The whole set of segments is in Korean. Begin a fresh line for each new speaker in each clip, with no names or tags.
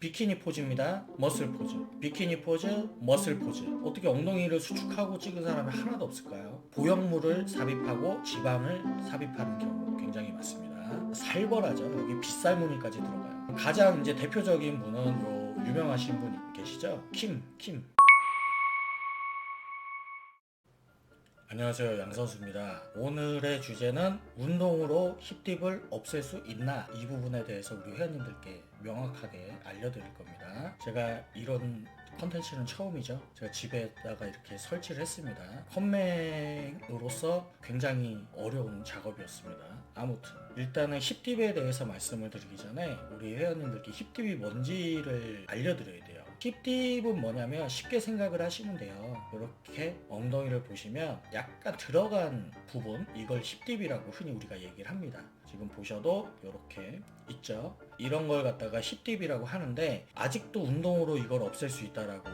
비키니 포즈입니다. 머슬 포즈. 비키니 포즈, 머슬 포즈. 어떻게 엉덩이를 수축하고 찍은 사람이 하나도 없을까요? 보형물을 삽입하고 지방을 삽입하는 경우 굉장히 많습니다. 살벌하죠. 여기 빗살무늬까지 들어가요. 가장 이제 대표적인 분은 요 유명하신 분 계시죠? 킴, 킴. 안녕하세요 양선수입니다. 오늘의 주제는 운동으로 힙딥을 없앨 수 있나? 이 부분에 대해서 우리 회원님들께 명확하게 알려드릴 겁니다. 제가 이런 컨텐츠는 처음이죠. 제가 집에다가 이렇게 설치를 했습니다. 컴맹으로서 굉장히 어려운 작업이었습니다. 아무튼 일단은 힙딥에 대해서 말씀을 드리기 전에 우리 회원님들께 힙딥이 뭔지를 알려드려야 돼요 힙딥은 뭐냐면 쉽게 생각을 하시면 돼요. 이렇게 엉덩이를 보시면 약간 들어간 부분 이걸 힙딥이라고 흔히 우리가 얘기를 합니다. 지금 보셔도 이렇게 있죠. 이런 걸 갖다가 힙딥이라고 하는데 아직도 운동으로 이걸 없앨 수 있다라고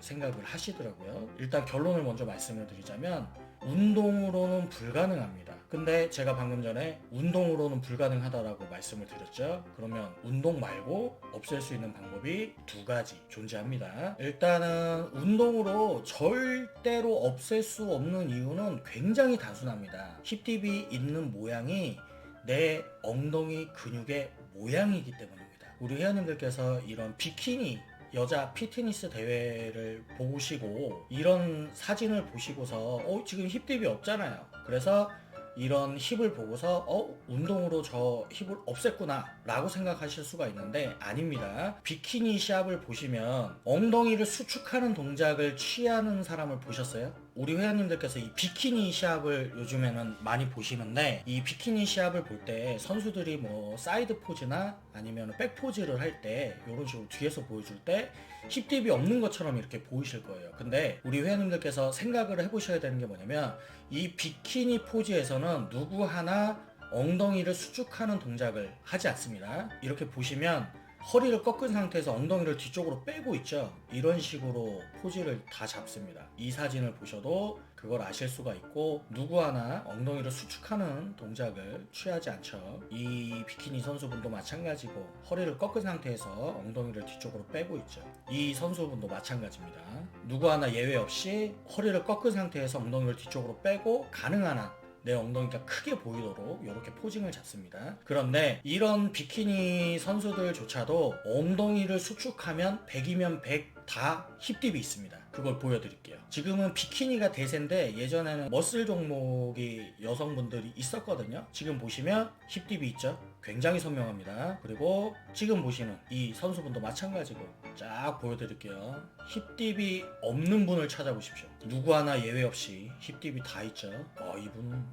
생각을 하시더라고요. 일단 결론을 먼저 말씀을 드리자면 운동으로는 불가능합니다. 근데 제가 방금 전에 운동으로는 불가능하다라고 말씀을 드렸죠. 그러면 운동 말고 없앨 수 있는 방법이 두 가지 존재합니다. 일단은 운동으로 절대로 없앨 수 없는 이유는 굉장히 단순합니다. 힙딥이 있는 모양이 내 엉덩이 근육의 모양이기 때문입니다. 우리 회원님들께서 이런 비키니 여자 피트니스 대회를 보시고 이런 사진을 보시고서 어 지금 힙딥이 없잖아요. 그래서 이런 힙을 보고서 어 운동으로 저 힙을 없앴구나 라고 생각하실 수가 있는데 아닙니다 비키니 샵을 보시면 엉덩이를 수축하는 동작을 취하는 사람을 보셨어요? 우리 회원님들께서 이 비키니 샵을 요즘에는 많이 보시는데 이 비키니 샵을 볼 때 선수들이 뭐 사이드 포즈나 아니면 백 포즈를 할 때 이런 식으로 뒤에서 보여줄 때 힙딥이 없는 것처럼 이렇게 보이실 거예요. 근데 우리 회원님들께서 생각을 해보셔야 되는 게 뭐냐면 이 비키니 포즈에서는 누구 하나 엉덩이를 수축하는 동작을 하지 않습니다. 이렇게 보시면 허리를 꺾은 상태에서 엉덩이를 뒤쪽으로 빼고 있죠. 이런 식으로 포즈를 다 잡습니다. 이 사진을 보셔도 그걸 아실 수가 있고 누구 하나 엉덩이를 수축하는 동작을 취하지 않죠. 이 비키니 선수분도 마찬가지고 허리를 꺾은 상태에서 엉덩이를 뒤쪽으로 빼고 있죠. 이 선수분도 마찬가지입니다. 누구 하나 예외 없이 허리를 꺾은 상태에서 엉덩이를 뒤쪽으로 빼고 가능한 한 내 엉덩이가 크게 보이도록 이렇게 포징을 잡습니다. 그런데 이런 비키니 선수들조차도 엉덩이를 수축하면 100이면 100 다 힙딥이 있습니다. 그걸 보여드릴게요. 지금은 비키니가 대세인데 예전에는 머슬 종목이 여성분들이 있었거든요. 지금 보시면 힙딥이 있죠. 굉장히 선명합니다. 그리고 지금 보시는 이 선수분도 마찬가지고 쫙 보여드릴게요. 힙딥이 없는 분을 찾아보십시오. 누구 하나 예외 없이 힙딥이 다 있죠. 어, 이분은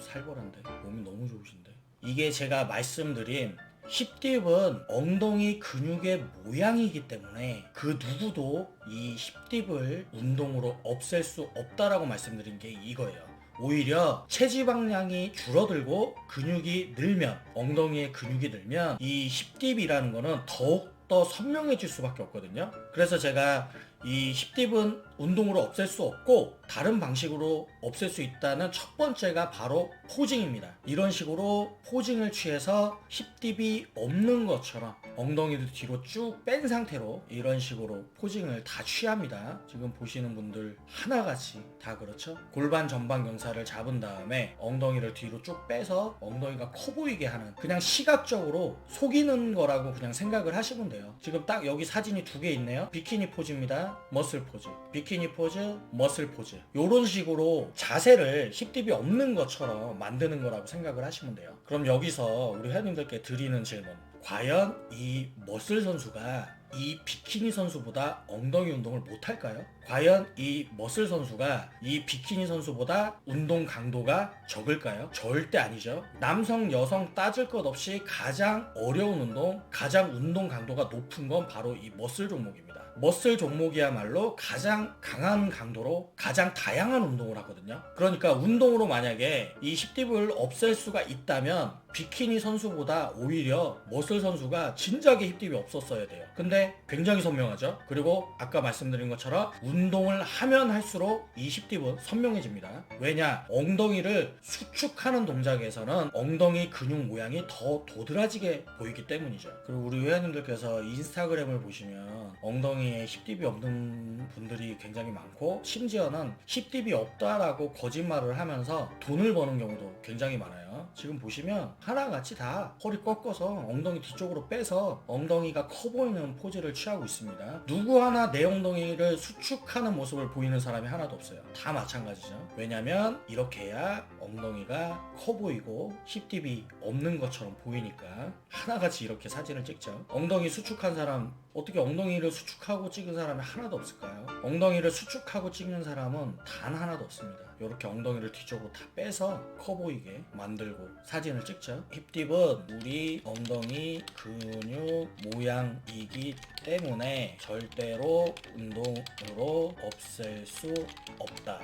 살벌한데 몸이 너무 좋으신데 이게 제가 말씀드린 힙딥은 엉덩이 근육의 모양이기 때문에 그 누구도 이 힙딥을 운동으로 없앨 수 없다라고 말씀드린 게 이거예요. 오히려 체지방량이 줄어들고 근육이 늘면 엉덩이의 근육이 늘면 이 힙딥이라는 거는 더욱 더 선명해질 수밖에 없거든요. 그래서 제가 이 힙딥은 운동으로 없앨 수 없고 다른 방식으로 없앨 수 있다는 첫 번째가 바로 포징입니다. 이런 식으로 포징을 취해서 힙딥이 없는 것처럼 엉덩이를 뒤로 쭉 뺀 상태로 이런 식으로 포징을 다 취합니다. 지금 보시는 분들 하나같이 다 그렇죠? 골반 전방 경사를 잡은 다음에 엉덩이를 뒤로 쭉 빼서 엉덩이가 커 보이게 하는 그냥 시각적으로 속이는 거라고 그냥 생각을 하시면 돼요. 지금 딱 여기 사진이 두 개 있네요. 비키니 포즈입니다. 머슬 포즈. 비키니 포즈, 머슬 포즈. 요런 식으로 자세를 힙딥이 없는 것처럼 만드는 거라고 생각을 하시면 돼요. 그럼 여기서 우리 회원님들께 드리는 질문. 과연 이 머슬 선수가 이 비키니 선수보다 엉덩이 운동을 못할까요? 과연 이 머슬 선수가 이 비키니 선수보다 운동 강도가 적을까요? 절대 아니죠. 남성, 여성 따질 것 없이 가장 어려운 운동, 가장 운동 강도가 높은 건 바로 이 머슬 종목입니다. 머슬 종목이야말로 가장 강한 강도로 가장 다양한 운동을 하거든요. 그러니까 운동으로 만약에 이 힙딥을 없앨 수가 있다면 비키니 선수보다 오히려 머슬 선수가 진작에 힙딥이 없었어야 돼요. 근데 굉장히 선명하죠. 그리고 아까 말씀드린 것처럼 운동을 하면 할수록 이 힙딥은 선명해집니다. 왜냐? 엉덩이를 수축하는 동작에서는 엉덩이 근육 모양이 더 도드라지게 보이기 때문이죠. 그리고 우리 회원님들께서 인스타그램을 보시면 엉덩이에 힙딥이 없는 분들이 굉장히 많고 심지어는 힙딥이 없다라고 거짓말을 하면서 돈을 버는 경우도 굉장히 많아요. 지금 보시면 하나같이 다 허리 꺾어서 엉덩이 뒤쪽으로 빼서 엉덩이가 커 보이는 포즈를 취하고 있습니다. 누구 하나 내 엉덩이를 수축하는 모습을 보이는 사람이 하나도 없어요. 다 마찬가지죠. 왜냐면 이렇게 해야 엉덩이가 커 보이고 힙딥이 없는 것처럼 보이니까 하나같이 이렇게 사진을 찍죠. 엉덩이 수축한 사람 어떻게 엉덩이를 수축하고 찍은 사람이 하나도 없을까요? 엉덩이를 수축하고 찍는 사람은 단 하나도 없습니다. 이렇게 엉덩이를 뒤쪽으로 다 빼서 커 보이게 만들고 사진을 찍죠. 힙딥은 우리 엉덩이 근육 모양이기 때문에 절대로 운동으로 없앨 수 없다.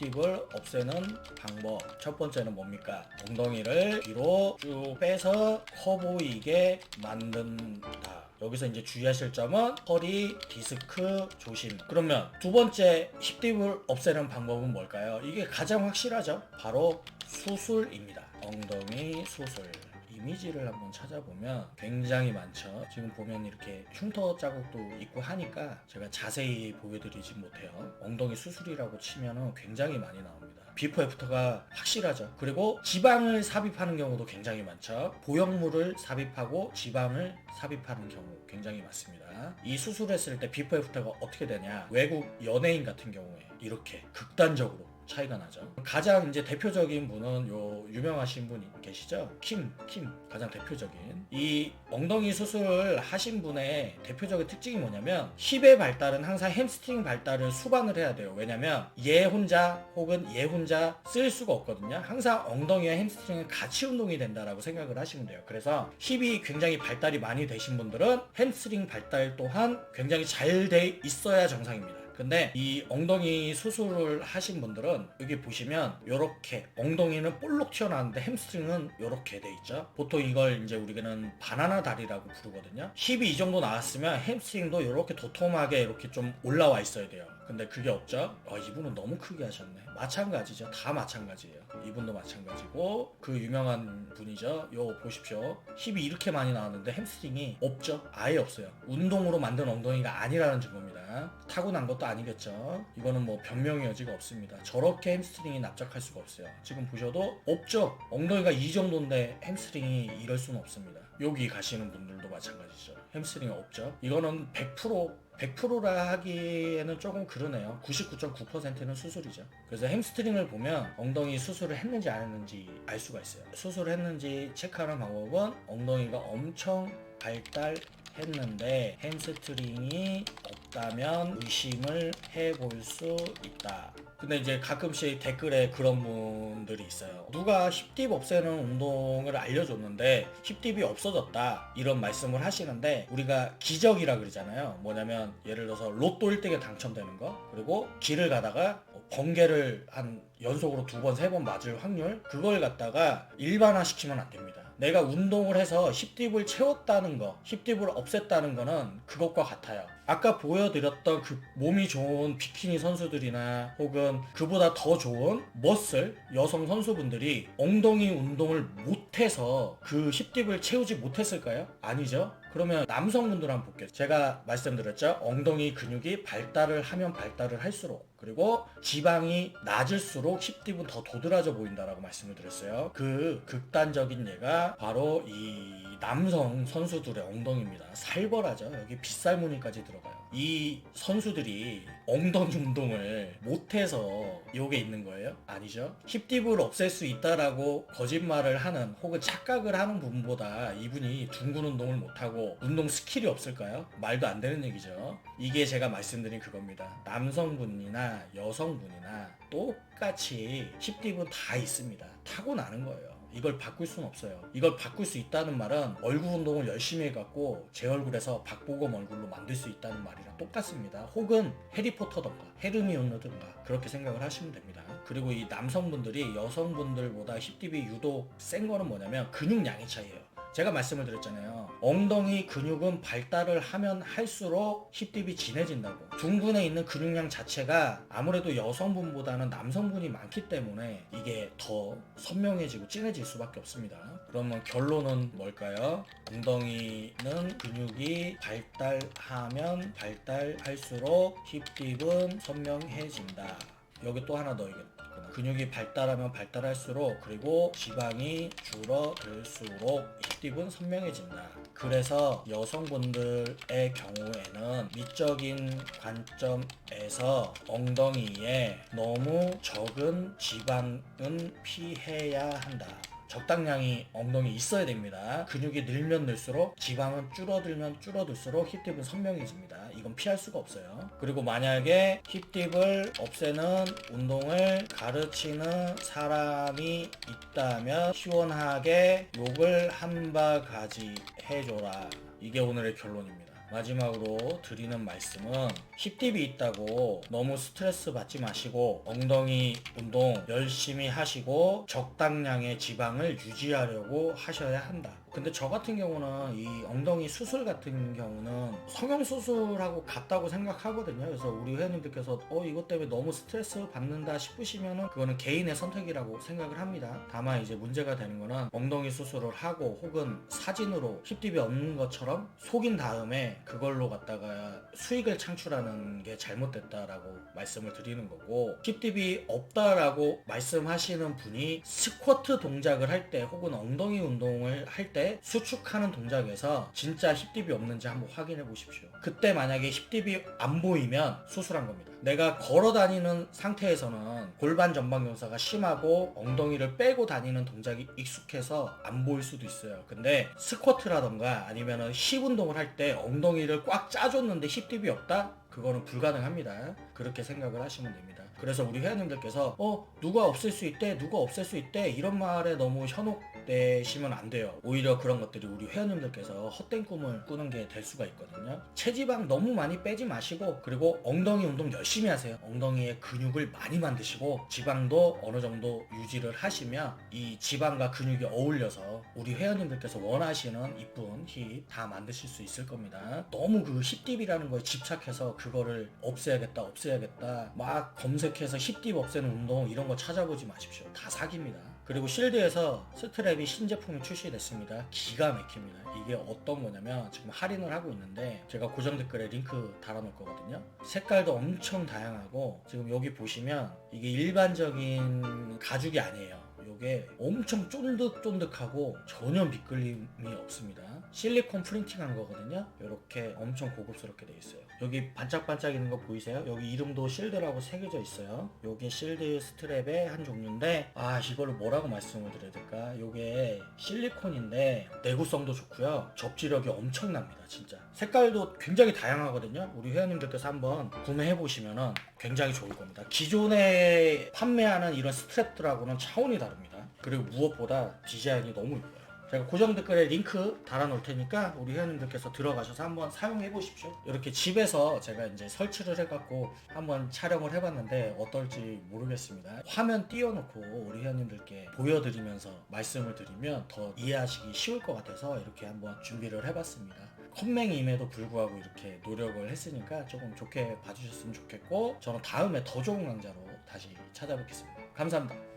힙딥을 없애는 방법 첫 번째는 뭡니까? 엉덩이를 뒤로 쭉 빼서 커 보이게 만든다. 여기서 이제 주의하실 점은 허리 디스크 조심. 그러면 두 번째 힙딥을 없애는 방법은 뭘까요? 이게 가장 확실하죠. 바로 수술입니다. 엉덩이 수술. 이미지를 한번 찾아보면 굉장히 많죠. 지금 보면 이렇게 흉터 자국도 있고 하니까 제가 자세히 보여드리지 못해요. 엉덩이 수술이라고 치면은 굉장히 많이 나옵니다. 비포 애프터가 확실하죠. 그리고 지방을 삽입하는 경우도 굉장히 많죠. 보형물을 삽입하고 지방을 삽입하는 경우 굉장히 많습니다. 이 수술했을 때 비포 애프터가 어떻게 되냐? 외국 연예인 같은 경우에 이렇게 극단적으로 차이가 나죠. 가장 이제 대표적인 분은 요 유명하신 분이 계시죠. 킴, 킴 가장 대표적인 이 엉덩이 수술을 하신 분의 대표적인 특징이 뭐냐면 힙의 발달은 항상 햄스트링 발달을 수반을 해야 돼요. 왜냐면 얘 혼자 혹은 얘 혼자 쓸 수가 없거든요. 항상 엉덩이와 햄스트링은 같이 운동이 된다라고 생각을 하시면 돼요. 그래서 힙이 굉장히 발달이 많이 되신 분들은 햄스트링 발달 또한 굉장히 잘 돼 있어야 정상입니다. 근데 이 엉덩이 수술을 하신 분들은 여기 보시면 이렇게 엉덩이는 볼록 튀어나왔는데 햄스트링은 이렇게 돼 있죠. 보통 이걸 이제 우리는 바나나 다리라고 부르거든요. 힙이 이 정도 나왔으면 햄스트링도 이렇게 도톰하게 이렇게 좀 올라와 있어야 돼요. 근데 그게 없죠. 아, 이분은 너무 크게 하셨네. 마찬가지죠. 다 마찬가지예요. 이분도 마찬가지고 그 유명한 분이죠. 요 보십시오. 힙이 이렇게 많이 나왔는데 햄스트링이 없죠. 아예 없어요. 운동으로 만든 엉덩이가 아니라는 증거입니다. 타고난 것도 아니겠죠. 이거는 뭐 변명의 여지가 없습니다. 저렇게 햄스트링이 납작할 수가 없어요. 지금 보셔도 없죠. 엉덩이가 이 정도인데 햄스트링이 이럴 수는 없습니다. 여기 가시는 분들도 마찬가지죠. 햄스트링이 없죠. 이거는 100% 100%라 하기에는 조금 그러네요. 99.9%는 수술이죠. 그래서 햄스트링을 보면 엉덩이 수술을 했는지 안 했는지 알 수가 있어요. 수술을 했는지 체크하는 방법은 엉덩이가 엄청 발달했는데 햄스트링이 없다면 의심을 해볼 수 있다. 근데 이제 가끔씩 댓글에 그런 분들이 있어요. 누가 힙딥 없애는 운동을 알려줬는데 힙딥이 없어졌다 이런 말씀을 하시는데 우리가 기적이라 그러잖아요. 뭐냐면 예를 들어서 로또 1등에 당첨되는 거 그리고 길을 가다가 번개를 한 연속으로 두 번, 세 번 맞을 확률 그걸 갖다가 일반화 시키면 안 됩니다. 내가 운동을 해서 힙딥을 채웠다는 거, 힙딥을 없앴다는 거는 그것과 같아요. 아까 보여드렸던 그 몸이 좋은 비키니 선수들이나 혹은 그보다 더 좋은 머슬 여성 선수분들이 엉덩이 운동을 못해서 그 힙딥을 채우지 못했을까요? 아니죠. 그러면 남성분들 한번 볼게요. 제가 말씀드렸죠. 엉덩이 근육이 발달을 하면 발달을 할수록 그리고 지방이 낮을수록 힙딥은 더 도드라져 보인다라고 말씀을 드렸어요. 그 극단적인 예가 바로 이 남성 선수들의 엉덩이입니다. 살벌하죠. 여기 빗살무늬까지 들어가요. 이 선수들이 엉덩이 운동을 못해서 요게 있는 거예요? 아니죠. 힙딥을 없앨 수 있다라고 거짓말을 하는 혹은 착각을 하는 분보다 이분이 둥근 운동을 못하고 운동 스킬이 없을까요? 말도 안 되는 얘기죠. 이게 제가 말씀드린 그겁니다. 남성분이나 여성분이나 똑같이 힙딥은 다 있습니다. 타고나는 거예요. 이걸 바꿀 수는 없어요. 이걸 바꿀 수 있다는 말은 얼굴 운동을 열심히 해갖고 제 얼굴에서 박보검 얼굴로 만들 수 있다는 말이랑 똑같습니다. 혹은 해리포터던가 헤르미온느든가 그렇게 생각을 하시면 됩니다. 그리고 이 남성분들이 여성분들보다 힙딥이 유독 센 거는 뭐냐면 근육량의 차이예요. 제가 말씀을 드렸잖아요. 엉덩이 근육은 발달을 하면 할수록 힙딥이 진해진다고. 둥근에 있는 근육량 자체가 아무래도 여성분보다는 남성분이 많기 때문에 이게 더 선명해지고 진해질 수밖에 없습니다. 그러면 결론은 뭘까요? 엉덩이는 근육이 발달하면 발달할수록 힙딥은 선명해진다. 여기 또 하나 넣어야겠 구나. 근육이 발달하면 발달할수록 그리고 지방이 줄어들수록 힙딥은 선명해진다. 그래서 여성분들의 경우에는 미적인 관점에서 엉덩이에 너무 적은 지방은 피해야 한다. 적당량이 엉덩이 있어야 됩니다. 근육이 늘면 늘수록 지방은 줄어들면 줄어들수록 힙딥은 선명해집니다. 이건 피할 수가 없어요. 그리고 만약에 힙딥을 없애는 운동을 가르치는 사람이 있다면 시원하게 욕을 한 바가지 해줘라. 이게 오늘의 결론입니다. 마지막으로 드리는 말씀은 힙딥이 있다고 너무 스트레스 받지 마시고 엉덩이 운동 열심히 하시고 적당량의 지방을 유지하려고 하셔야 한다. 근데 저 같은 경우는 이 엉덩이 수술 같은 경우는 성형 수술하고 같다고 생각하거든요. 그래서 우리 회원님들께서 어 이것 때문에 너무 스트레스 받는다 싶으시면은 그거는 개인의 선택이라고 생각을 합니다. 다만 이제 문제가 되는 거는 엉덩이 수술을 하고 혹은 사진으로 힙딥이 없는 것처럼 속인 다음에 그걸로 갖다가 수익을 창출하는 게 잘못됐다라고 말씀을 드리는 거고 힙딥이 없다라고 말씀하시는 분이 스쿼트 동작을 할 때 혹은 엉덩이 운동을 할때 수축하는 동작에서 진짜 힙딥이 없는지 한번 확인해 보십시오. 그때 만약에 힙딥이 안 보이면 수술한 겁니다. 내가 걸어 다니는 상태에서는 골반 전방 경사가 심하고 엉덩이를 빼고 다니는 동작이 익숙해서 안 보일 수도 있어요. 근데 스쿼트라던가 아니면은 힙 운동을 할 때 엉덩이를 꽉 짜줬는데 힙딥이 없다? 그거는 불가능합니다. 그렇게 생각을 하시면 됩니다. 그래서 우리 회원님들께서 어 누가 없앨 수 있대 누가 없앨 수 있대 이런 말에 너무 현혹되시면 안 돼요 오히려 그런 것들이 우리 회원님들께서 헛된 꿈을 꾸는 게 될 수가 있거든요 체지방 너무 많이 빼지 마시고 그리고 엉덩이 운동 열심히 하세요 엉덩이에 근육을 많이 만드시고 지방도 어느 정도 유지를 하시면 이 지방과 근육이 어울려서 우리 회원님들께서 원하시는 이쁜 힙 다 만드실 수 있을 겁니다 너무 그 힙딥이라는 거에 집착해서 그 거를 없애야겠다 없애야겠다. 막 검색해서 힙딥 없애는 운동 이런 거 찾아보지 마십시오. 다 사기입니다. 그리고 실드에서 스트랩이 신제품이 출시됐습니다. 기가 막힙니다. 이게 어떤 거냐면 지금 할인을 하고 있는데 제가 고정 댓글에 링크 달아놓을 거거든요. 색깔도 엄청 다양하고 지금 여기 보시면 이게 일반적인 가죽이 아니에요. 요게 엄청 쫀득쫀득하고 전혀 미끌림이 없습니다. 실리콘 프린팅한 거거든요. 이렇게 엄청 고급스럽게 돼 있어요. 여기 반짝반짝 있는 거 보이세요? 여기 이름도 실드라고 새겨져 있어요. 요게 실드 스트랩의 한 종류인데 아 이거를 뭐라고 말씀을 드려야 될까? 요게 실리콘인데 내구성도 좋고요. 접지력이 엄청납니다. 진짜. 색깔도 굉장히 다양하거든요. 우리 회원님들께서 한번 구매해 보시면은 굉장히 좋을 겁니다. 기존에 판매하는 이런 스트랩들하고는 차원이 다릅니다. 그리고 무엇보다 디자인이 너무 예뻐요. 제가 고정 댓글에 링크 달아놓을 테니까 우리 회원님들께서 들어가셔서 한번 사용해 보십시오. 이렇게 집에서 제가 이제 설치를 해갖고 한번 촬영을 해봤는데 어떨지 모르겠습니다. 화면 띄워놓고 우리 회원님들께 보여드리면서 말씀을 드리면 더 이해하시기 쉬울 것 같아서 이렇게 한번 준비를 해봤습니다. 컴맹임에도 불구하고 이렇게 노력을 했으니까 조금 좋게 봐주셨으면 좋겠고 저는 다음에 더 좋은 강좌로 다시 찾아뵙겠습니다. 감사합니다.